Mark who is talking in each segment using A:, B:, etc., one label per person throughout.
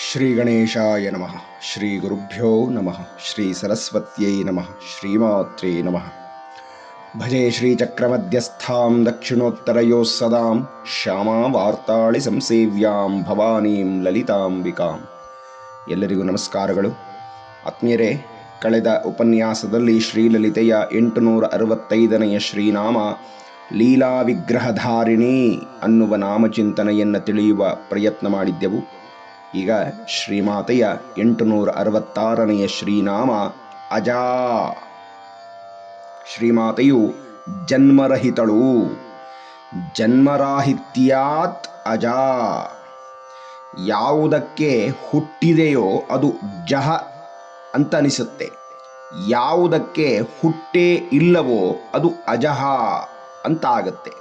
A: ಶ್ರೀ ಗಣೇಶಾಯ ನಮಃ, ಶ್ರೀ ಗುರುಭ್ಯೋ ನಮಃ, ಶ್ರೀ ಸರಸ್ವತ್ಯೈ ನಮಃ, ಶ್ರೀಮಾತ್ರೇ ನಮಃ. ಭಜೆ ಶ್ರೀಚಕ್ರಮಧ್ಯಸ್ಥಾಂ ದಕ್ಷಿಣೋತ್ತರಯೋ ಸದಾಂ, ಶ್ಯಾಮಾ ವಾರ್ತಾಳಿ ಸಂಸೇವ್ಯಾಂ ಭವಾನೀಂ ಲಲಿತಾಂಬಿಕಾಂ. ಎಲ್ಲರಿಗೂ ನಮಸ್ಕಾರಗಳು. ಆತ್ಮೀಯರೇ, ಕಳೆದ ಉಪನ್ಯಾಸದಲ್ಲಿ ಶ್ರೀಲಲಿತೆಯ ಎಂಟುನೂರ ಅರವತ್ತೈದನೆಯ ಶ್ರೀನಾಮ ಲೀಲಾ ವಿಗ್ರಹಧಾರಿಣಿ ಅನ್ನುವ ನಾಮಚಿಂತನೆಯನ್ನು ತಿಳಿಯುವ ಪ್ರಯತ್ನ ಮಾಡಿದ್ದೆವು. ಈಗ ಶ್ರೀಮಾತೆಯ ಎಂಟುನೂರ ಅರವತ್ತಾರನೆಯ ಶ್ರೀನಾಮ ಅಜಾ. ಶ್ರೀಮಾತೆಯು ಜನ್ಮರಹಿತಳು. ಜನ್ಮರಾಹಿತ್ಯಾತ್ ಅಜಾ. ಯಾವುದಕ್ಕೆ ಹುಟ್ಟಿದೆಯೋ ಅದು ಜಹ ಅಂತ ಅನಿಸುತ್ತೆ ಯಾವುದಕ್ಕೆ ಹುಟ್ಟೇ ಇಲ್ಲವೋ ಅದು ಅಜಹ ಅಂತ ಆಗುತ್ತೆ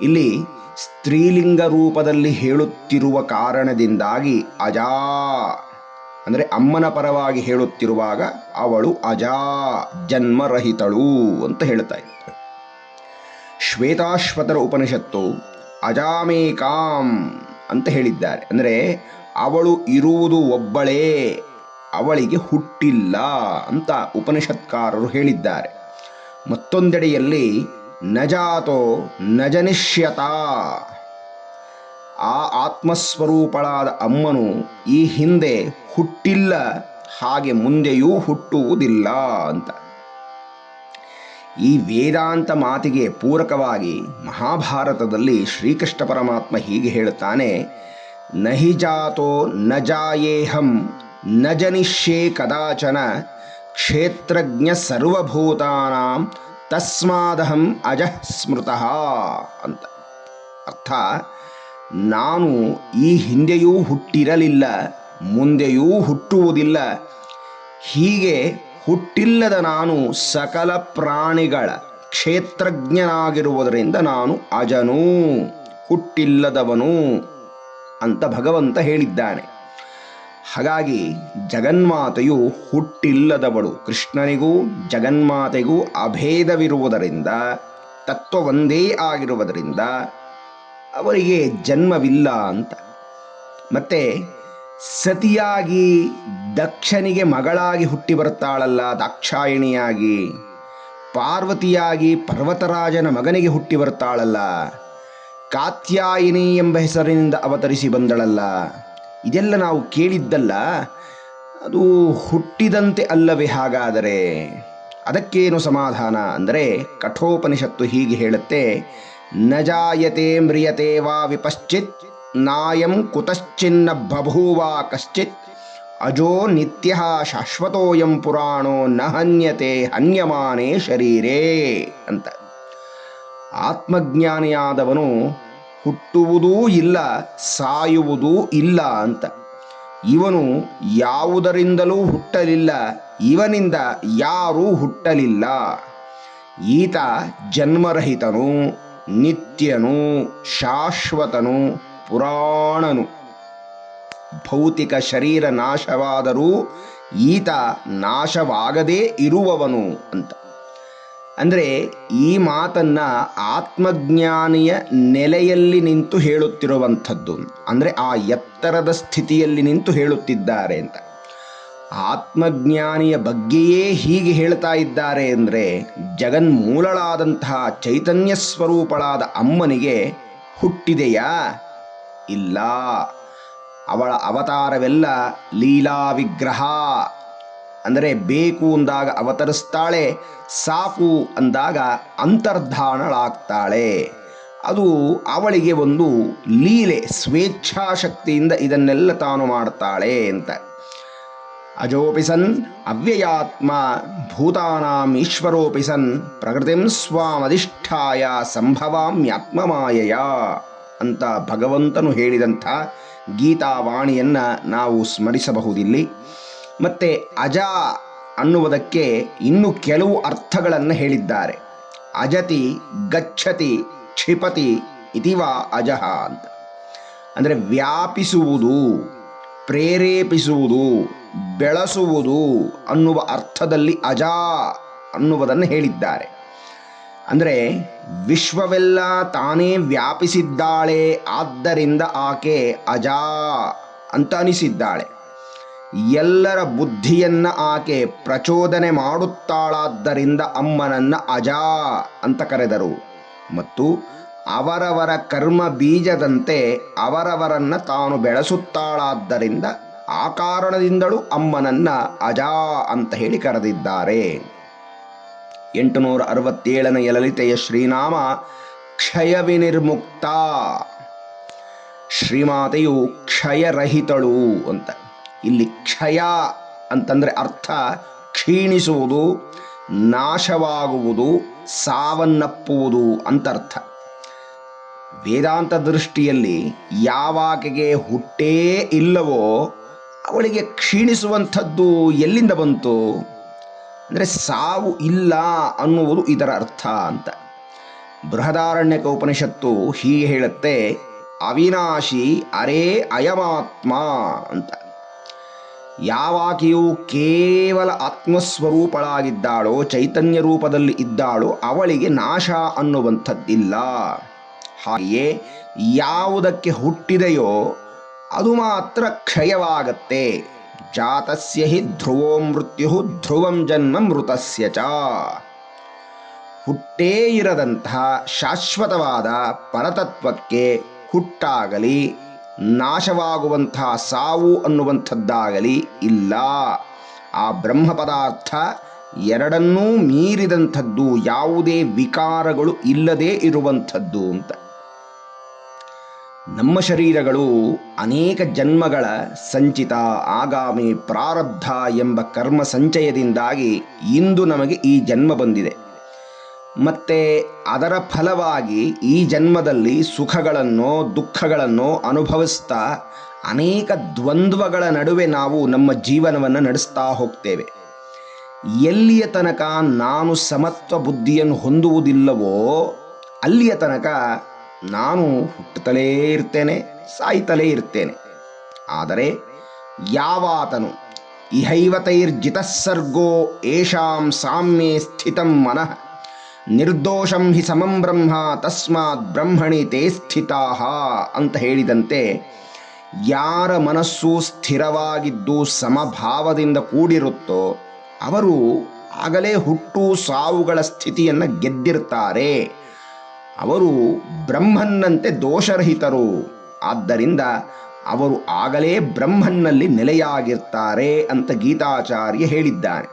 A: ಇಲ್ಲಿ ಸ್ತ್ರೀಲಿಂಗ ರೂಪದಲ್ಲಿ ಹೇಳುತ್ತಿರುವ ಕಾರಣದಿಂದಾಗಿ ಅಜಾ, ಅಂದರೆ ಅಮ್ಮನ ಪರವಾಗಿ ಹೇಳುತ್ತಿರುವಾಗ ಅವಳು ಅಜಾ, ಜನ್ಮರಹಿತಳು ಅಂತ ಹೇಳ್ತಾ ಇದ್ದಾರೆ ಶ್ವೇತಾಶ್ವತರ ಉಪನಿಷತ್ತು ಅಜಾಮೇಕಾಂ ಅಂತ ಹೇಳಿದ್ದಾರೆ. ಅಂದರೆ ಅವಳು ಇರುವುದು ಒಬ್ಬಳೇ, ಅವಳಿಗೆ ಹುಟ್ಟಿಲ್ಲ ಅಂತ ಉಪನಿಷತ್ಕಾರರು ಹೇಳಿದ್ದಾರೆ. ಮತ್ತೊಂದೆಡೆಯಲ್ಲಿ ನಜಾತೋ ನಜನಿಷ್ಯತ ಆ ಆತ್ಮಸ್ವರೂಪಳಾದ ಅಮ್ಮನು ಈ ಹಿಂದೆ ಹುಟ್ಟಿಲ್ಲ, ಹಾಗೆ ಮುಂದೆಯೂ ಹುಟ್ಟುವುದಿಲ್ಲ ಅಂತ. ಈ ವೇದಾಂತ ಮಾತಿಗೆ ಪೂರಕವಾಗಿ ಮಹಾಭಾರತದಲ್ಲಿ ಶ್ರೀಕೃಷ್ಣ ಪರಮಾತ್ಮ ಹೀಗೆ ಹೇಳುತ್ತಾನೆ, ನಹಿ ಜಾತೋ ನ ಜಾಯೇಹಂ, ನ ಜನಿಷ್ಯೇ ಕದಾಚನ ಕ್ಷೇತ್ರಜ್ಞ ಸರ್ವಭೂತಾನಾಂ ತಸ್ಮಾದಹಂ ಅಜಃ ಸ್ಮೃತಃ ಅಂತ. ಅರ್ಥ, ನಾನು ಈ ಹಿಂದೆಯೂ ಹುಟ್ಟಿರಲಿಲ್ಲ, ಮುಂದೆಯೂ ಹುಟ್ಟುವುದಿಲ್ಲ. ಹೀಗೆ ಹುಟ್ಟಿಲ್ಲದ ನಾನು ಸಕಲ ಪ್ರಾಣಿಗಳ ಕ್ಷೇತ್ರಜ್ಞನಾಗಿರುವುದರಿಂದ ನಾನು ಅಜನೂ, ಹುಟ್ಟಿಲ್ಲದವನು ಅಂತ ಭಗವಂತ ಹೇಳಿದ್ದಾನೆ. ಹಾಗಾಗಿ ಜಗನ್ಮಾತೆಯು ಹುಟ್ಟಿಲ್ಲದವಳು. ಕೃಷ್ಣನಿಗೂ ಜಗನ್ಮಾತೆಗೂ ಅಭೇದವಿರುವುದರಿಂದ ತತ್ವ ಒಂದೇ ಆಗಿರುವುದರಿಂದ ಅವರಿಗೆ ಜನ್ಮವಿಲ್ಲ ಅಂತ. ಮತ್ತೆ ಸತಿಯಾಗಿ ದಕ್ಷನಿಗೆ ಮಗಳಾಗಿ ಹುಟ್ಟಿ ಬರ್ತಾಳಲ್ಲ ದಾಕ್ಷಾಯಿಣಿಯಾಗಿ, ಪಾರ್ವತಿಯಾಗಿ ಪರ್ವತರಾಜನ ಮಗನಿಗೆ ಹುಟ್ಟಿ ಬರ್ತಾಳಲ್ಲ ಕಾತ್ಯಾಯಿನಿ ಎಂಬ ಹೆಸರಿನಿಂದ ಅವತರಿಸಿ ಬಂದಳಲ್ಲ. ಇದೆಲ್ಲ ನಾವು ಕೇಳಿದ್ದಲ್ಲ, ಅದು ಹುಟ್ಟಿದಂತೆ ಅಲ್ಲವೇ ಹಾಗಾದರೆ? ಅದಕ್ಕೇನು ಸಮಾಧಾನ ಅಂದರೆ ಕಠೋಪನಿಷತ್ತು ಹೀಗೆ ಹೇಳುತ್ತೆ ನ ಜಾಯತೆ ಮ್ರಿಯತೆ ವಾ ವಿಪಶ್ಚಿತ್, ನಾಯಂ ಕುತಶ್ಚಿನ್ನ ಬಭೂವಾ ಕಶ್ಚಿತ್, ಅಜೋ ನಿತ್ಯ ಶಾಶ್ವತೋಯಂ ಪುರಾಣೋ ನ ಹನ್ಯತೆ ಹನ್ಯಮಾನೇ ಶರೀರೇ ಅಂತ. ಆತ್ಮಜ್ಞಾನಿಯಾದವನು ಹುಟ್ಟುವುದೂ ಇಲ್ಲ, ಸಾಯುವುದೂ ಇಲ್ಲ ಅಂತ. ಇವನು ಯಾವುದರಿಂದಲೂ ಹುಟ್ಟಲಿಲ್ಲ, ಇವನಿಂದ ಯಾರೂ ಹುಟ್ಟಲಿಲ್ಲ. ಈತ ಜನ್ಮರಹಿತನು, ನಿತ್ಯನು, ಶಾಶ್ವತನು, ಪುರಾಣನು. ಭೌತಿಕ ಶರೀರ ನಾಶವಾದರೂ ಈತ ನಾಶವಾಗದೇ ಇರುವವನು ಅಂತ. ಅಂದರೆ ಈ ಮಾತನ್ನ ಆತ್ಮಜ್ಞಾನಿಯ ನೆಲೆಯಲ್ಲಿ ನಿಂತು ಹೇಳುತ್ತಿರುವಂಥದ್ದು. ಅಂದರೆ ಆ ಎತ್ತರದ ಸ್ಥಿತಿಯಲ್ಲಿ ನಿಂತು ಹೇಳುತ್ತಿದ್ದಾರೆ ಅಂತ. ಆತ್ಮಜ್ಞಾನಿಯ ಬಗ್ಗೆಯೇ ಹೀಗೆ ಹೇಳ್ತಾ ಇದ್ದಾರೆ ಅಂದರೆ ಜಗನ್ಮೂಲಳಾದಂತಹ ಚೈತನ್ಯ ಸ್ವರೂಪಳಾದ ಅಮ್ಮನಿಗೆ ಹುಟ್ಟಿದೆಯಾ? ಇಲ್ಲ. ಅವಳ ಅವತಾರವೆಲ್ಲ ಲೀಲಾ ವಿಗ್ರಹ ಅಂದರೆ ಬೇಕು ಅಂದಾಗ ಅವತರಿಸ್ತಾಳೆ, ಸಾಕು ಅಂದಾಗ ಅಂತರ್ಧಾನಳಾಗ್ತಾಳೆ. ಅದು ಅವಳಿಗೆ ಒಂದು ಲೀಲೆ, ಸ್ವೇಚ್ಛಾಶಕ್ತಿಯಿಂದ ಇದನ್ನೆಲ್ಲ ತಾನು ಮಾಡ್ತಾಳೆ ಅಂತ. ಅಜೋಪಿ ಸನ್, ಅವ್ಯಯಾತ್ಮ ಭೂತಾನಾಂ ಈಶ್ವರೋಪಿ ಸನ್, ಪ್ರಕೃತಿಂ ಸ್ವಾಮಧಿಷ್ಠಾಯ ಸಂಭವಾಮ್ಯಾತ್ಮಮಾಯಯ ಅಂತ ಭಗವಂತನು ಹೇಳಿದಂಥ ಗೀತಾವಾಣಿಯನ್ನು ನಾವು ಸ್ಮರಿಸಬಹುದಿಲ್ಲಿ. ಮತ್ತು ಅಜ ಅನ್ನುವುದಕ್ಕೆ ಇನ್ನು ಕೆಲವು ಅರ್ಥಗಳನ್ನು ಹೇಳಿದ್ದಾರೆ. ಅಜತಿ, ಗಚ್ಚತಿ, ಕ್ಷಿಪತಿ ಇತಿವ ಅಜಹ ಅಂತ. ಅಂದರೆ ವ್ಯಾಪಿಸುವುದು, ಪ್ರೇರೇಪಿಸುವುದು, ಬೆಳೆಸುವುದು ಅನ್ನುವ ಅರ್ಥದಲ್ಲಿ ಅಜ ಅನ್ನುವುದನ್ನು ಹೇಳಿದ್ದಾರೆ. ಅಂದರೆ ವಿಶ್ವವೆಲ್ಲ ತಾನೇ ವ್ಯಾಪಿಸಿದ್ದಾಳೆ, ಆದ್ದರಿಂದ ಆಕೆ ಅಜಾ ಅಂತ ಅನಿಸಿದ್ದಾಳೆ. ಎಲ್ಲರ ಬುದ್ಧಿಯನ್ನ ಆಕೆ ಪ್ರಚೋದನೆ ಮಾಡುತ್ತಾಳಾದ್ದರಿಂದ ಅಮ್ಮನನ್ನ ಅಜಾ ಅಂತ ಕರೆದರು. ಮತ್ತು ಅವರವರ ಕರ್ಮ ಬೀಜದಂತೆ ಅವರವರನ್ನ ತಾನು ಬೆಳೆಸುತ್ತಾಳಾದ್ದರಿಂದ ಆ ಕಾರಣದಿಂದಲೂ ಅಮ್ಮನನ್ನ ಅಜಾ ಅಂತ ಹೇಳಿ ಕರೆದಿದ್ದಾರೆ. ಎಂಟುನೂರ ಅರವತ್ತೇಳನೆಯ ಲಲಿತೆಯ ಶ್ರೀನಾಮ ಕ್ಷಯ ವಿನಿರ್ಮುಕ್ತ. ಶ್ರೀಮಾತೆಯು ಕ್ಷಯರಹಿತಳು ಅಂತ. ಇಲ್ಲಿ ಕ್ಷಯ ಅಂತಂದರೆ ಅರ್ಥ ಕ್ಷೀಣಿಸುವುದು, ನಾಶವಾಗುವುದು, ಸಾವನ್ನಪ್ಪುವುದು ಅಂತ ಅರ್ಥ. ವೇದಾಂತ ದೃಷ್ಟಿಯಲ್ಲಿ ಯಾವಾಕೆಗೆ ಹುಟ್ಟೇ ಇಲ್ಲವೋ ಅವಳಿಗೆ ಕ್ಷೀಣಿಸುವಂಥದ್ದು ಎಲ್ಲಿಂದ ಬಂತು? ಅಂದರೆ ಸಾವು ಇಲ್ಲ ಅನ್ನುವುದು ಇದರ ಅರ್ಥ ಅಂತ. ಬೃಹದಾರಣ್ಯಕ ಉಪನಿಷತ್ತು ಹೀಗೆ ಹೇಳುತ್ತೆ, ಅವಿನಾಶಿ ಅರೇ ಅಯಮಾತ್ಮ ಅಂತ. ಯಾವಾಕೆಯು ಕೇವಲ ಆತ್ಮಸ್ವರೂಪಳಾಗಿದ್ದಾಳೋ, ಚೈತನ್ಯ ರೂಪದಲ್ಲಿ ಇದ್ದಾಳೋ, ಅವಳಿಗೆ ನಾಶ ಅನ್ನುವಂಥದ್ದಿಲ್ಲ. ಹಾಗೆಯೇ ಯಾವುದಕ್ಕೆ ಹುಟ್ಟಿದೆಯೋ, ಅದು ಮಾತ್ರ ಕ್ಷಯವಾಗತ್ತೆ. ಜಾತಸ್ಯ ಹಿ ಧ್ರುವೋ ಮೃತ್ಯು ಧ್ರುವಂ ಜನ್ಮ ಮೃತಸ್ಯ ಚ. ಹುಟ್ಟೇ ಇರದಂತಹ ಶಾಶ್ವತವಾದ ಪರತತ್ವಕ್ಕೆ ಹುಟ್ಟಾಗಲಿ. ನಾಶವಾಗುವಂತಹ ಸಾವು ಅನ್ನುವಂಥದ್ದಾಗಲಿ ಇಲ್ಲ. ಆ ಬ್ರಹ್ಮ ಪದಾರ್ಥ ಎರಡನ್ನೂ ಮೀರಿದಂಥದ್ದು ಯಾವುದೇ ವಿಕಾರಗಳು ಇಲ್ಲದೇ ಇರುವಂಥದ್ದು ಅಂತ. ನಮ್ಮ ಶರೀರಗಳು ಅನೇಕ ಜನ್ಮಗಳ ಸಂಚಿತ ಆಗಾಮಿ ಪ್ರಾರಬ್ಧ ಎಂಬ ಕರ್ಮ ಸಂಚಯದಿಂದಾಗಿ ಇಂದು ನಮಗೆ ಈ ಜನ್ಮ ಬಂದಿದೆ. ಮತ್ತೆ ಅದರ ಫಲವಾಗಿ ಈ ಜನ್ಮದಲ್ಲಿ ಸುಖಗಳನ್ನು, ದುಃಖಗಳನ್ನು ಅನುಭವಿಸ್ತಾ ಅನೇಕ ದ್ವಂದ್ವಗಳ ನಡುವೆ ನಾವು ನಮ್ಮ ಜೀವನವನ್ನು ನಡೆಸ್ತಾ ಹೋಗ್ತೇವೆ. ಎಲ್ಲಿಯ ತನಕ ನಾನು ಸಮತ್ವ ಬುದ್ಧಿಯನ್ನು ಹೊಂದುವುದಿಲ್ಲವೋ ಅಲ್ಲಿಯ ತನಕ ನಾನು ಹುಟ್ಟುತ್ತಲೇ ಇರ್ತೇನೆ, ಸಾಯ್ತಲೇ ಇರ್ತೇನೆ. ಆದರೆ ಯಾವಾತನು ಇಹೈವತೈರ್ಜಿತಸ್ಸರ್ಗೋ ಏಷಾಂ ಸಾಮ್ಯೆ ಸ್ಥಿತಂ ಮನಃ ನಿರ್ದೋಷಂ ಹಿ ಸಮಂ ಬ್ರಹ್ಮ, ತಸ್ಮಾತ್ ಬ್ರಹ್ಮಣಿ ತೇ ಸ್ಥಿತಾ ಅಂತ ಹೇಳಿದಂತೆ ಯಾರ ಮನಸ್ಸು ಸ್ಥಿರವಾಗಿದ್ದು ಸಮಭಾವದಿಂದ ಕೂಡಿರುತ್ತೋ ಅವರು ಆಗಲೇ ಹುಟ್ಟು ಸಾವುಗಳ ಸ್ಥಿತಿಯನ್ನು ಗೆದ್ದಿರ್ತಾರೆ. ಅವರು ಬ್ರಹ್ಮನ್ನಂತೆ ದೋಷರಹಿತರು. ಆದ್ದರಿಂದ ಅವರು ಆಗಲೇ ಬ್ರಹ್ಮನ್ನಲ್ಲಿ ನೆಲೆಯಾಗಿರ್ತಾರೆ ಅಂತ ಗೀತಾಚಾರ್ಯ ಹೇಳಿದ್ದಾರೆ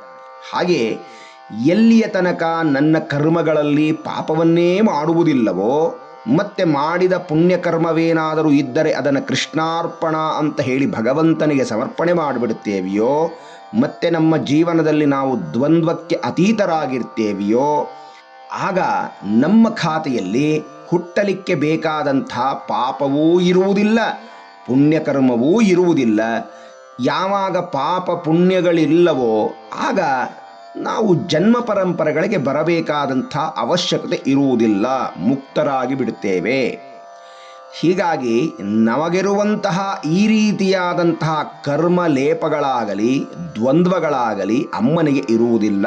A: ಹಾಗೆ ಎಲ್ಲಿಯ ತನಕ ನನ್ನ ಕರ್ಮಗಳಲ್ಲಿ ಪಾಪವನ್ನೇ ಮಾಡುವುದಿಲ್ಲವೋ, ಮತ್ತೆ ಮಾಡಿದ ಪುಣ್ಯಕರ್ಮವೇನಾದರೂ ಇದ್ದರೆ ಅದನ್ನು ಕೃಷ್ಣಾರ್ಪಣ ಅಂತ ಹೇಳಿ ಭಗವಂತನಿಗೆ ಸಮರ್ಪಣೆ ಮಾಡಿಬಿಡುತ್ತೇವೆಯೋ, ಮತ್ತೆ ನಮ್ಮ ಜೀವನದಲ್ಲಿ ನಾವು ದ್ವಂದ್ವಕ್ಕೆ ಅತೀತರಾಗಿರ್ತೇವೆಯೋ, ಆಗ ನಮ್ಮ ಖಾತೆಯಲ್ಲಿ ಹುಟ್ಟಲಿಕ್ಕೆ ಬೇಕಾದಂಥ ಪಾಪವೂ ಇರುವುದಿಲ್ಲ, ಪುಣ್ಯಕರ್ಮವೂ ಇರುವುದಿಲ್ಲ. ಯಾವಾಗ ಪಾಪ ಪುಣ್ಯಗಳಿಲ್ಲವೋ, ಆಗ ನಾವು ಜನ್ಮ ಪರಂಪರೆಗಳಿಗೆ ಬರಬೇಕಾದಂಥ ಅವಶ್ಯಕತೆ ಇರುವುದಿಲ್ಲ, ಮುಕ್ತರಾಗಿ ಬಿಡುತ್ತೇವೆ. ಹೀಗಾಗಿ ನಮಗಿರುವಂತಹ ಈ ರೀತಿಯಾದಂತಹ ಕರ್ಮ ಲೇಪಗಳಾಗಲಿ, ದ್ವಂದ್ವಗಳಾಗಲಿ ಅಮ್ಮನಿಗೆ ಇರುವುದಿಲ್ಲ.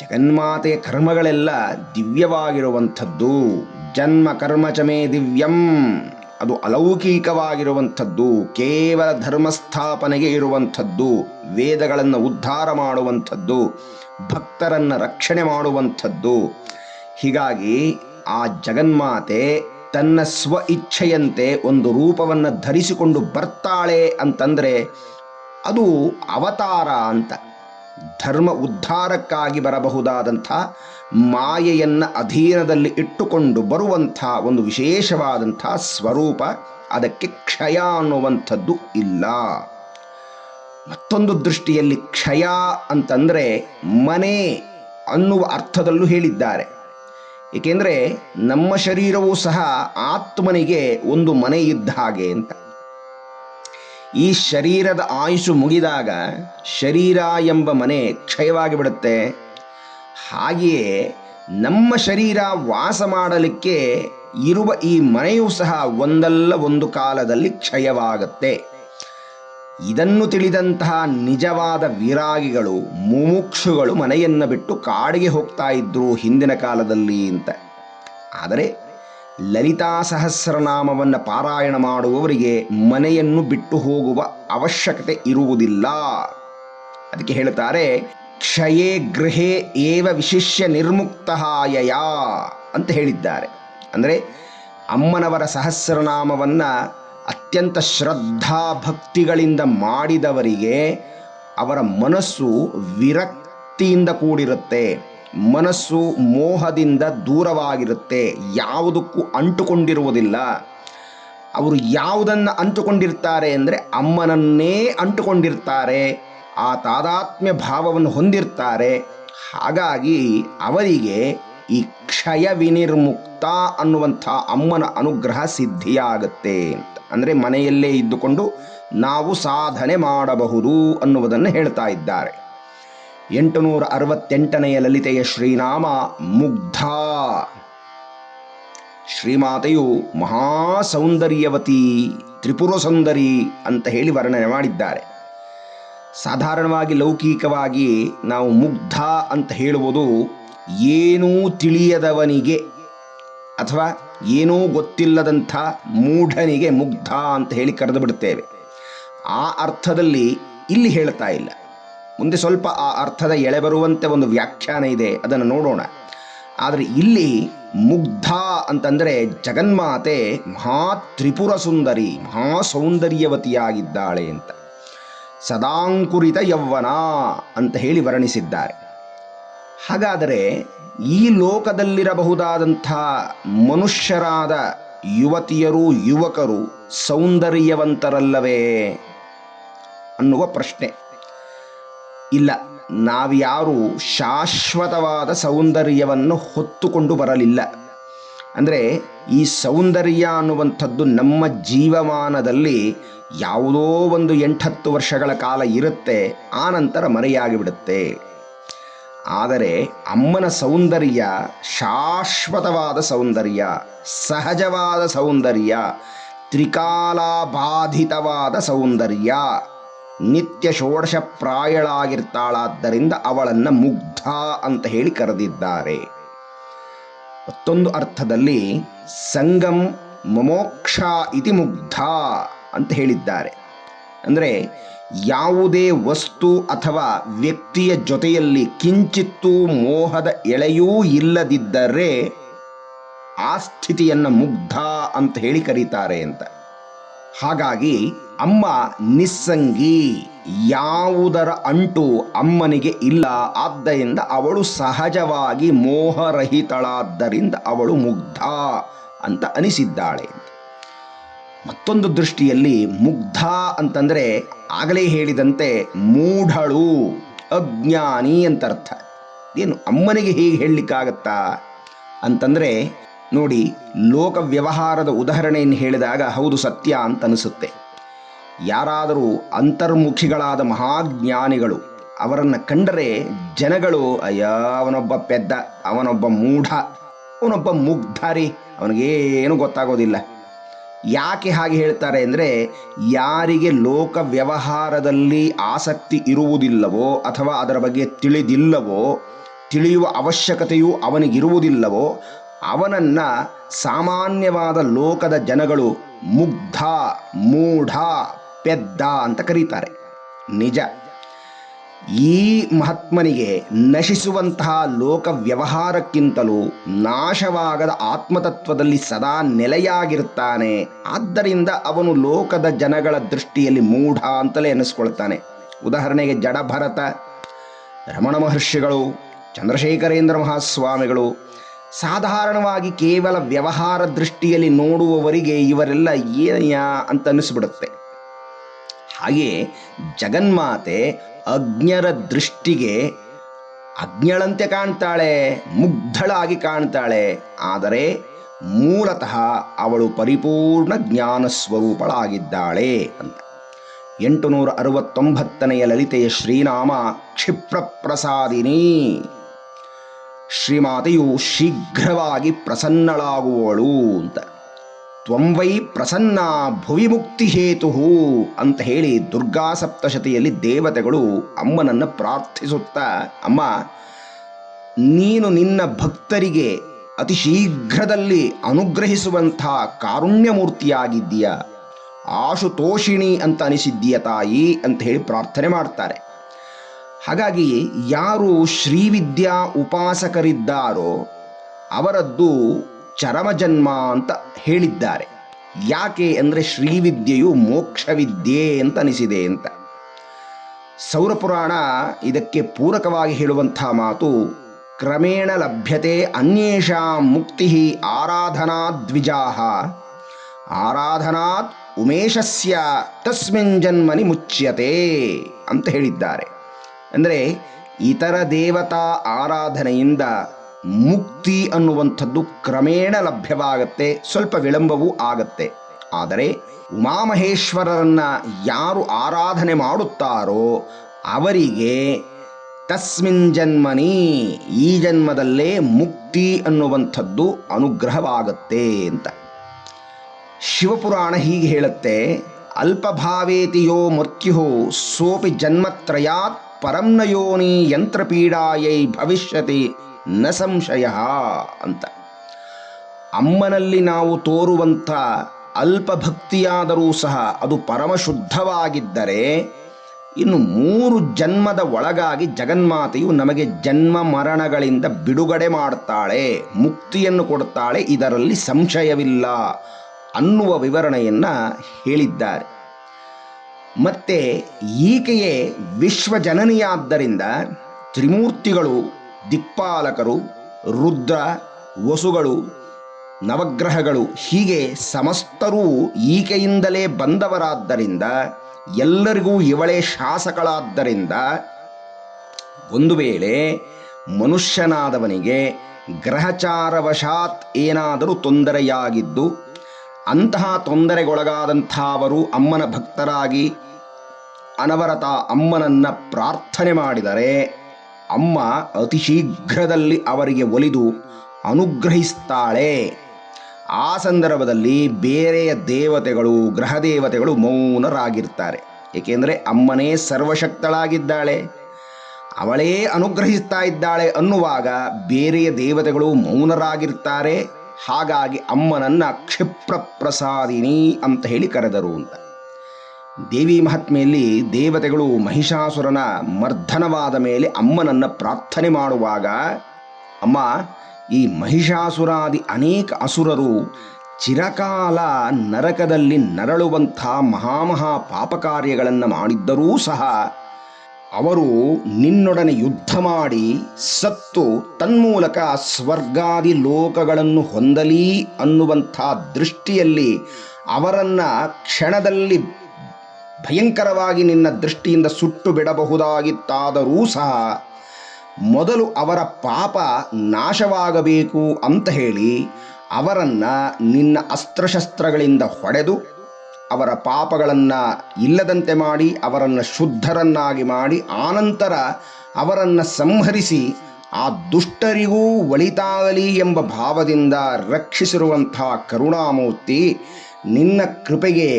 A: ಜಗನ್ಮಾತೆಯ ಕರ್ಮಗಳೆಲ್ಲ ದಿವ್ಯವಾಗಿರುವಂಥದ್ದು. ಜನ್ಮ ಕರ್ಮಚಮೇ ದಿವ್ಯಂ. ಅದು ಅಲೌಕಿಕವಾಗಿರುವಂಥದ್ದು, ಕೇವಲ ಧರ್ಮಸ್ಥಾಪನೆಗೆ ಇರುವಂಥದ್ದು, ವೇದಗಳನ್ನು ಉದ್ಧಾರ ಮಾಡುವಂಥದ್ದು, ಭಕ್ತರನ್ನು ರಕ್ಷಣೆ ಮಾಡುವಂಥದ್ದು. ಹೀಗಾಗಿ ಆ ಜಗನ್ಮಾತೆ ತನ್ನ ಸ್ವ ಇಚ್ಛೆಯಂತೆ ಒಂದು ರೂಪವನ್ನು ಧರಿಸಿಕೊಂಡು ಬರ್ತಾಳೆ ಅಂತಂದರೆ ಅದು ಅವತಾರ ಅಂತ. ಧರ್ಮ ಉದ್ಧಾರಕ್ಕಾಗಿ ಬರಬಹುದಾದಂಥ ಮಾಯೆಯನ್ನು ಅಧೀನದಲ್ಲಿ ಇಟ್ಟುಕೊಂಡು ಬರುವಂಥ ಒಂದು ವಿಶೇಷವಾದಂಥ ಸ್ವರೂಪ ಅದಕ್ಕೆ ಕ್ಷಯ ಅನ್ನುವಂಥದ್ದು ಇಲ್ಲ. ಮತ್ತೊಂದು ದೃಷ್ಟಿಯಲ್ಲಿ ಕ್ಷಯ ಅಂತಂದರೆ ಮನೆ ಅನ್ನುವ ಅರ್ಥದಲ್ಲೂ ಹೇಳಿದ್ದಾರೆ. ಏಕೆಂದರೆ ನಮ್ಮ ಶರೀರವೂ ಸಹ ಆತ್ಮನಿಗೆ ಒಂದು ಮನೆ ಇದ್ದ ಹಾಗೆ ಅಂತ. ಈ ಶರೀರದ ಆಯುಷು ಮುಗಿದಾಗ ಶರೀರ ಎಂಬ ಮನೆ ಕ್ಷಯವಾಗಿ ಬಿಡುತ್ತೆ ಹಾಗೆಯೇ ನಮ್ಮ ಶರೀರ ವಾಸ ಮಾಡಲಿಕ್ಕೆ ಇರುವ ಈ ಮನೆಯೂ ಸಹ ಒಂದಲ್ಲ ಒಂದು ಕಾಲದಲ್ಲಿ ಕ್ಷಯವಾಗುತ್ತೆ. ಇದನ್ನು ತಿಳಿದಂತಹ ನಿಜವಾದ ವಿರಾಗಿಗಳು, ಮುಮುಕ್ಷುಗಳು ಮನೆಯನ್ನು ಬಿಟ್ಟು ಕಾಡಿಗೆ ಹೋಗ್ತಾ ಇದ್ರು ಹಿಂದಿನ ಕಾಲದಲ್ಲಿ ಅಂತ. ಆದರೆ ಲಲಿತಾ ಸಹಸ್ರನಾಮವನ್ನು ಪಾರಾಯಣ ಮಾಡುವವರಿಗೆ ಮನೆಯನ್ನು ಬಿಟ್ಟು ಹೋಗುವ ಅವಶ್ಯಕತೆ ಇರುವುದಿಲ್ಲ. ಅದಕ್ಕೆ ಹೇಳ್ತಾರೆ ಕ್ಷಯೇ ಗೃಹೇ ಏವ ವಿಶಿಷ್ಯ ನಿರ್ಮುಕ್ತಹಾಯಯ ಅಂತ ಹೇಳಿದ್ದಾರೆ. ಅಂದರೆ ಅಮ್ಮನವರ ಸಹಸ್ರನಾಮವನ್ನು ಅತ್ಯಂತ ಶ್ರದ್ಧಾ ಭಕ್ತಿಗಳಿಂದ ಮಾಡಿದವರಿಗೆ ಅವರ ಮನಸ್ಸು ವಿರಕ್ತಿಯಿಂದ ಕೂಡಿರುತ್ತೆ. ಮನಸ್ಸು ಮೋಹದಿಂದ ದೂರವಾಗಿರುತ್ತೆ, ಯಾವುದಕ್ಕೂ ಅಂಟುಕೊಂಡಿರುವುದಿಲ್ಲ. ಅವರು ಯಾವುದನ್ನು ಅಂಟುಕೊಂಡಿರ್ತಾರೆ ಅಂದರೆ ಅಮ್ಮನನ್ನೇ ಅಂಟುಕೊಂಡಿರ್ತಾರೆ, ಆ ತಾದಾತ್ಮ್ಯ ಭಾವವನ್ನು ಹೊಂದಿರ್ತಾರೆ. ಹಾಗಾಗಿ ಅವರಿಗೆ ಈ ಕ್ಷಯ ವಿನಿರ್ಮುಕ್ತ ಅನ್ನುವಂಥ ಅಮ್ಮನ ಅನುಗ್ರಹ ಸಿದ್ಧಿಯಾಗುತ್ತೆ ಅಂತ. ಅಂದರೆ ಮನೆಯಲ್ಲೇ ಇದ್ದುಕೊಂಡು ನಾವು ಸಾಧನೆ ಮಾಡಬಹುದು ಅನ್ನುವುದನ್ನು ಹೇಳ್ತಾ ಇದ್ದಾರೆ. ಎಂಟುನೂರ ಅರವತ್ತೆಂಟನೆಯ ಲಲಿತೆಯ ಶ್ರೀನಾಮ ಮುಗ್ಧ. ಶ್ರೀಮಾತೆಯು ಮಹಾ ಸೌಂದರ್ಯವತಿ ತ್ರಿಪುರ ಸುಂದರಿ ಅಂತ ಹೇಳಿ ವರ್ಣನೆ ಮಾಡಿದ್ದಾರೆ. ಸಾಧಾರಣವಾಗಿ ಲೌಕಿಕವಾಗಿ ನಾವು ಮುಗ್ಧ ಅಂತ ಹೇಳುವುದು ಏನೂ ತಿಳಿಯದವನಿಗೆ ಅಥವಾ ಏನೂ ಗೊತ್ತಿಲ್ಲದಂಥ ಮೂಢನಿಗೆ ಮುಗ್ಧ ಅಂತ ಹೇಳಿ ಕರೆದು ಬಿಡುತ್ತೇವೆ. ಆ ಅರ್ಥದಲ್ಲಿ ಇಲ್ಲಿ ಹೇಳ್ತಾ ಇಲ್ಲ. ಮುಂದೆ ಸ್ವಲ್ಪ ಆ ಅರ್ಥದ ಎಳೆ ಬರುವಂತೆ ಒಂದು ವ್ಯಾಖ್ಯಾನ ಇದೆ, ಅದನ್ನು ನೋಡೋಣ. ಆದರೆ ಇಲ್ಲಿ ಮುಗ್ಧ ಅಂತಂದರೆ ಜಗನ್ಮಾತೆ ಮಹಾ ತ್ರಿಪುರ ಸುಂದರಿ ಮಹಾ ಸೌಂದರ್ಯವತಿಯಾಗಿದ್ದಾಳೆ ಅಂತ. ಸದಾಂಕುರಿತ ಯೌವನ ಅಂತ ಹೇಳಿ ವರ್ಣಿಸಿದ್ದಾರೆ. ಹಾಗಾದರೆ ಈ ಲೋಕದಲ್ಲಿರಬಹುದಾದಂಥ ಮನುಷ್ಯರಾದ ಯುವತಿಯರು, ಯುವಕರು ಸೌಂದರ್ಯವಂತರಲ್ಲವೇ ಅನ್ನುವ ಪ್ರಶ್ನೆ. ಇಲ್ಲ, ನಾವ್ಯಾರು ಶಾಶ್ವತವಾದ ಸೌಂದರ್ಯವನ್ನು ಹೊತ್ತುಕೊಂಡು ಬರಲಿಲ್ಲ. ಅಂದರೆ ಈ ಸೌಂದರ್ಯ ಅನ್ನುವಂಥದ್ದು ನಮ್ಮ ಜೀವಮಾನದಲ್ಲಿ ಯಾವುದೋ ಒಂದು ಎಂಟತ್ತು ವರ್ಷಗಳ ಕಾಲ ಇರುತ್ತೆ, ಆ ನಂತರ ಮರೆಯಾಗಿಬಿಡುತ್ತೆ. ಆದರೆ ಅಮ್ಮನ ಸೌಂದರ್ಯ, ಶಾಶ್ವತವಾದ ಸೌಂದರ್ಯ, ಸಹಜವಾದ ಸೌಂದರ್ಯ, ತ್ರಿಕಾಲಾಬಾಧಿತವಾದ ಸೌಂದರ್ಯ ನಿತ್ಯ ಷೋಡಶ ಪ್ರಾಯಳಾಗಿರ್ತಾಳಾದ್ದರಿಂದ ಅವಳನ್ನು ಮುಗ್ಧ ಅಂತ ಹೇಳಿ ಕರೆದಿದ್ದಾರೆ. ಮತ್ತೊಂದು ಅರ್ಥದಲ್ಲಿ ಸಂಗಂ ಮಮೋಕ್ಷ ಇತಿ ಮುಗ್ಧ ಅಂತ ಹೇಳಿದ್ದಾರೆ. ಅಂದರೆ ಯಾವುದೇ ವಸ್ತು ಅಥವಾ ವ್ಯಕ್ತಿಯ ಜೊತೆಯಲ್ಲಿ ಕಿಂಚಿತ್ತೂ ಮೋಹದ ಎಳೆಯೂ ಇಲ್ಲದಿದ್ದರೆ ಆ ಸ್ಥಿತಿಯನ್ನು ಮುಗ್ಧ ಅಂತ ಹೇಳಿ ಕರೀತಾರೆ ಅಂತ. ಹಾಗಾಗಿ ಅಮ್ಮ ನಿಸ್ಸಂಗಿ ಯಾವುದರ ಅಂಟು ಅಮ್ಮನಿಗೆ ಇಲ್ಲ. ಆದ್ದರಿಂದ ಅವಳು ಸಹಜವಾಗಿ ಮೋಹರಹಿತಳಾದ್ದರಿಂದ ಅವಳು ಮುಗ್ಧ ಅಂತ ಅನಿಸಿದ್ದಾಳೆ. ಮತ್ತೊಂದು ದೃಷ್ಟಿಯಲ್ಲಿ ಮುಗ್ಧ ಅಂತಂದರೆ ಆಗಲೇ ಹೇಳಿದಂತೆ ಮೂಢಳು, ಅಜ್ಞಾನಿ ಅಂತ ಅರ್ಥ ಏನು ಅಮ್ಮನಿಗೆ ಹೀಗೆ ಹೇಳಲಿಕ್ಕಾಗತ್ತಾ ಅಂತಂದರೆ ನೋಡಿ ಲೋಕ ವ್ಯವಹಾರದ ಉದಾಹರಣೆಯನ್ನು ಹೇಳಿದಾಗ ಹೌದು ಸತ್ಯ ಅಂತ ಅನಿಸುತ್ತೆ ಯಾರಾದರೂ ಅಂತರ್ಮುಖಿಗಳಾದ ಮಹಾಜ್ಞಾನಿಗಳು, ಅವರನ್ನು ಕಂಡರೆ ಜನಗಳು, ಅಯ್ಯ, ಅವನೊಬ್ಬ ಪೆದ್ದ, ಅವನೊಬ್ಬ ಮೂಢ, ಅವನೊಬ್ಬ ಮುಗ್ಧಾರಿ, ಅವನಿಗೇನು ಗೊತ್ತಾಗೋದಿಲ್ಲ. ಯಾಕೆ ಹಾಗೆ ಹೇಳ್ತಾರೆ ಅಂದರೆ, ಯಾರಿಗೆ ಲೋಕ ವ್ಯವಹಾರದಲ್ಲಿ ಆಸಕ್ತಿ ಇರುವುದಿಲ್ಲವೋ ಅಥವಾ ಅದರ ಬಗ್ಗೆ ತಿಳಿದಿಲ್ಲವೋ, ತಿಳಿಯುವ ಅವಶ್ಯಕತೆಯೂ ಅವನಿಗಿರುವುದಿಲ್ಲವೋ ಅವನನ್ನು ಸಾಮಾನ್ಯವಾದ ಲೋಕದ ಜನಗಳು ಮುಗ್ಧ, ಮೂಢ, ಪೆದ್ದ ಅಂತ ಕರೀತಾರೆ. ನಿಜ. ಈ ಮಹಾತ್ಮನಿಗೆ ನಶಿಸುವಂತಹ ಲೋಕ ವ್ಯವಹಾರಕ್ಕಿಂತಲೂ ನಾಶವಾಗದ ಆತ್ಮತತ್ವದಲ್ಲಿ ಸದಾ ನೆಲೆಯಾಗಿರುತ್ತಾನೆ. ಆದ್ದರಿಂದ ಅವನು ಲೋಕದ ಜನಗಳ ದೃಷ್ಟಿಯಲ್ಲಿ ಮೂಢ ಅಂತಲೇ ಎನಿಸ್ಕೊಳ್ತಾನೆ. ಉದಾಹರಣೆಗೆ ಜಡಭರತ, ರಮಣ ಮಹರ್ಷಿಗಳು, ಚಂದ್ರಶೇಖರೇಂದ್ರ ಮಹಾಸ್ವಾಮಿಗಳು ಸಾಧಾರಣವಾಗಿ ಕೇವಲ ವ್ಯವಹಾರ ದೃಷ್ಟಿಯಲ್ಲಿ ನೋಡುವವರಿಗೆ ಇವರೆಲ್ಲ ಏನಯ್ಯ ಅಂತ ಅನ್ನಿಸ್ಬಿಡುತ್ತೆ ಹಾಗೆಯೇ ಜಗನ್ಮಾತೆ ಅಜ್ಞರ ದೃಷ್ಟಿಗೆ ಅಜ್ಞಳಂತೆ ಕಾಣ್ತಾಳೆ, ಮುಗ್ಧಳಾಗಿ ಕಾಣ್ತಾಳೆ, ಆದರೆ ಮೂಲತಃ ಅವಳು ಪರಿಪೂರ್ಣ ಜ್ಞಾನ ಸ್ವರೂಪಳಾಗಿದ್ದಾಳೆ ಅಂತ. ಎಂಟುನೂರ ಅರವತ್ತೊಂಬತ್ತನೆಯ ಲಲಿತೆಯ ಶ್ರೀನಾಮ ಕ್ಷಿಪ್ರ ಪ್ರಸಾದಿನಿ ಶ್ರೀಮಾತೆಯು ಶೀಘ್ರವಾಗಿ ಪ್ರಸನ್ನಳಾಗುವಳು ಅಂತ. ತ್ವಂವೈ ಪ್ರಸನ್ನ ಭುವಿ ಮುಕ್ತಿ ಹೇತು ಅಂತ ಹೇಳಿ ದುರ್ಗಾ ಸಪ್ತಶತಿಯಲ್ಲಿ ದೇವತೆಗಳು ಅಮ್ಮನನ್ನು ಪ್ರಾರ್ಥಿಸುತ್ತಾ, ಅಮ್ಮ, ನೀನು ನಿನ್ನ ಭಕ್ತರಿಗೆ ಅತಿ ಶೀಘ್ರದಲ್ಲಿ ಅನುಗ್ರಹಿಸುವಂಥ ಕಾರುಣ್ಯಮೂರ್ತಿಯಾಗಿದ್ದೀಯ. ಆಶುತೋಷಿಣಿ ಅಂತ ಅನಿಸಿದ್ದೀಯ ತಾಯಿ ಅಂತ ಹೇಳಿ ಪ್ರಾರ್ಥನೆ ಮಾಡ್ತಾರೆ. ಹಾಗಾಗಿ ಯಾರು ಶ್ರೀವಿದ್ಯಾ ಉಪಾಸಕರಿದ್ದಾರೋ ಅವರದ್ದು ಚರಮಜನ್ಮ ಅಂತ ಹೇಳಿದ್ದಾರೆ. ಯಾಕೆ ಅಂದರೆ ಶ್ರೀವಿದ್ಯೆಯು ಮೋಕ್ಷವಿದ್ಯೆ ಅಂತ ಅನಿಸಿದೆ ಅಂತ. ಸೌರಪುರಾಣ ಇದಕ್ಕೆ ಪೂರಕವಾಗಿ ಹೇಳುವಂಥ ಮಾತು, ಕ್ರಮೇಣ ಲಭ್ಯತೆ ಅನ್ಯೇಷಾಂ ಮುಕ್ತಿ ಆರಾಧನಾ ದ್ವಿಜಾಹ ಆರಾಧನಾತ್ ಉಮೇಶಸ್ಯ ತಸ್ಮಿನ್ ಜನ್ಮನಿ ಮುಚ್ಯತೆ ಅಂತ ಹೇಳಿದ್ದಾರೆ. ಅಂದರೆ ಇತರ ದೇವತಾ ಆರಾಧನೆಯಿಂದ ಮುಕ್ತಿ ಅನ್ನುವಂಥದ್ದು ಕ್ರಮೇಣ ಲಭ್ಯವಾಗತ್ತೆ, ಸ್ವಲ್ಪ ವಿಳಂಬವೂ ಆಗತ್ತೆ. ಆದರೆ ಉಮಾಮಹೇಶ್ವರರನ್ನ ಯಾರು ಆರಾಧನೆ ಮಾಡುತ್ತಾರೋ ಅವರಿಗೆ ತಸ್ಮಿನ್ ಜನ್ಮನಿ ಈ ಜನ್ಮದಲ್ಲೇ ಮುಕ್ತಿ ಅನ್ನುವಂಥದ್ದು ಅನುಗ್ರಹವಾಗತ್ತೆ ಅಂತ. ಶಿವಪುರಾಣ ಹೀಗೆ ಹೇಳುತ್ತೆ, ಅಲ್ಪಭಾವೇತಿಯೋ ಮೃತ್ಯು ಸೋಪಿ ಜನ್ಮತ್ರಯಾತ್ ಪರಂ ನ ಯೋನಿ ಯಂತ್ರಪೀಡಾಯೈ ಭವಿಷ್ಯತಿ ನ ಸಂಶಯ ಅಂತ. ಅಮ್ಮನಲ್ಲಿ ನಾವು ತೋರುವಂಥ ಅಲ್ಪ ಭಕ್ತಿಯಾದರೂ ಸಹ ಅದು ಪರಮಶುದ್ಧವಾಗಿದ್ದರೆ ಇನ್ನು ಮೂರು ಜನ್ಮದ ಒಳಗಾಗಿ ಜಗನ್ಮಾತೆಯು ನಮಗೆ ಜನ್ಮ ಮರಣಗಳಿಂದ ಬಿಡುಗಡೆ ಮಾಡ್ತಾಳೆ, ಮುಕ್ತಿಯನ್ನು ಕೊಡ್ತಾಳೆ, ಇದರಲ್ಲಿ ಸಂಶಯವಿಲ್ಲ ಅನ್ನುವ ವಿವರಣೆಯನ್ನು ಹೇಳಿದ್ದಾರೆ. ಮತ್ತೆ ಈಕೆಯೇ ವಿಶ್ವಜನನಿಯಾದ್ದರಿಂದ ತ್ರಿಮೂರ್ತಿಗಳು, ದಿಕ್ಪಾಲಕರು, ರುದ್ರ, ವಸುಗಳು, ನವಗ್ರಹಗಳು ಹೀಗೆ ಸಮಸ್ತರೂ ಈಕೆಯಿಂದಲೇ ಬಂದವರಾದ್ದರಿಂದ, ಎಲ್ಲರಿಗೂ ಇವಳೇ ಶಾಸಕಳಾದ್ದರಿಂದ ಒಂದು ವೇಳೆ ಮನುಷ್ಯನಾದವನಿಗೆ ಗ್ರಹಚಾರವಶಾತ್ ಏನಾದರೂ ತೊಂದರೆಯಾಗಿದ್ದು, ಅಂತಹ ತೊಂದರೆಗೊಳಗಾದಂಥವರು ಅಮ್ಮನ ಭಕ್ತರಾಗಿ ಅನವರತ ಅಮ್ಮನನ್ನು ಪ್ರಾರ್ಥನೆ ಮಾಡಿದರೆ ಅಮ್ಮ ಅತಿ ಶೀಘ್ರದಲ್ಲಿ ಅವರಿಗೆ ಒಲಿದು ಅನುಗ್ರಹಿಸ್ತಾಳೆ. ಆ ಸಂದರ್ಭದಲ್ಲಿ ಬೇರೆಯ ದೇವತೆಗಳು ಗ್ರಹ ದೇವತೆಗಳು ಮೌನರಾಗಿರ್ತಾರೆ. ಏಕೆಂದರೆ ಅಮ್ಮನೇ ಸರ್ವಶಕ್ತಳಾಗಿದ್ದಾಳೆ. ಅವಳೇ ಅನುಗ್ರಹಿಸ್ತಾ ಇದ್ದಾಳೆ ಅನ್ನುವಾಗ ಬೇರೆಯ ದೇವತೆಗಳು ಮೌನರಾಗಿರ್ತಾರೆ. ಹಾಗಾಗಿ ಅಮ್ಮನನ್ನ ಕ್ಷಿಪ್ರ ಪ್ರಸಾದಿನಿ ಅಂತ ಹೇಳಿ ಕರೆದರು ಅಂತ. ದೇವಿ ಮಹಾತ್ಮೆಯಲ್ಲಿ ದೇವತೆಗಳು ಮಹಿಷಾಸುರನ ಮರ್ಧನವಾದ ಮೇಲೆ ಅಮ್ಮನನ್ನು ಪ್ರಾರ್ಥನೆ ಮಾಡುವಾಗ, ಅಮ್ಮ, ಈ ಮಹಿಷಾಸುರಾದಿ ಅನೇಕ ಅಸುರರು ಚಿರಕಾಲ ನರಕದಲ್ಲಿ ನರಳುವಂಥ ಮಹಾಮಹಾ ಪಾಪ ಕಾರ್ಯಗಳನ್ನು ಮಾಡಿದ್ದರೂ ಸಹ ಅವರು ನಿನ್ನೊಡನೆ ಯುದ್ಧ ಮಾಡಿ ಸತ್ತು ತನ್ಮೂಲಕ ಸ್ವರ್ಗಾದಿ ಲೋಕಗಳನ್ನು ಹೊಂದಲಿ ಅನ್ನುವಂಥ ದೃಷ್ಟಿಯಲ್ಲಿ ಅವರನ್ನು ಕ್ಷಣದಲ್ಲಿ ಭಯಂಕರವಾಗಿ ನಿನ್ನ ದೃಷ್ಟಿಯಿಂದ ಸುಟ್ಟು ಬಿಡಬಹುದಾಗಿತ್ತಾದರೂ ಸಹ ಮೊದಲು ಅವರ ಪಾಪ ನಾಶವಾಗಬೇಕು ಅಂತ ಹೇಳಿ ಅವರನ್ನ ನಿನ್ನ ಅಸ್ತ್ರಶಸ್ತ್ರಗಳಿಂದ ಹೊಡೆದು ಅವರ ಪಾಪಗಳನ್ನು ಇಲ್ಲದಂತೆ ಮಾಡಿ, ಅವರನ್ನು ಶುದ್ಧರನ್ನಾಗಿ ಮಾಡಿ, ಆನಂತರ ಅವರನ್ನು ಸಂಹರಿಸಿ ಆ ದುಷ್ಟರಿಗೂ ಒಳಿತಾಗಲಿ ಎಂಬ ಭಾವದಿಂದ ರಕ್ಷಿಸಿರುವಂಥ ಕರುಣಾಮೂರ್ತಿ ನಿನ್ನ ಕೃಪೆಗೆ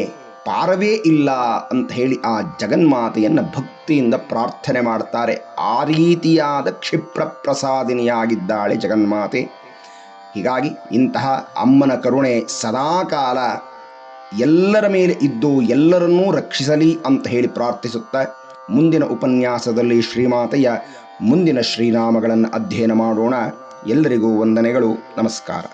A: ಪಾರವೇ ಇಲ್ಲ ಅಂತ ಹೇಳಿ ಆ ಜಗನ್ಮಾತೆಯನ್ನು ಭಕ್ತಿಯಿಂದ ಪ್ರಾರ್ಥನೆ ಮಾಡ್ತಾರೆ. ಆ ರೀತಿಯಾದ ಕ್ಷಿಪ್ರ ಪ್ರಸಾದಿನಿಯಾಗಿದ್ದಾಳೆ ಜಗನ್ಮಾತೆ. ಹೀಗಾಗಿ ಇಂತಹ ಅಮ್ಮನ ಕರುಣೆ ಸದಾಕಾಲ ಎಲ್ಲರ ಮೇಲೆ ಇದ್ದು ಎಲ್ಲರನ್ನೂ ರಕ್ಷಿಸಲಿ ಅಂತ ಹೇಳಿ ಪ್ರಾರ್ಥಿಸುತ್ತಾ ಮುಂದಿನ ಉಪನ್ಯಾಸದಲ್ಲಿ ಶ್ರೀಮಾತೆಯ ಮುಂದಿನ ಶ್ರೀನಾಮಗಳನ್ನು ಅಧ್ಯಯನ ಮಾಡೋಣ. ಎಲ್ಲರಿಗೂ ವಂದನೆಗಳು. ನಮಸ್ಕಾರ.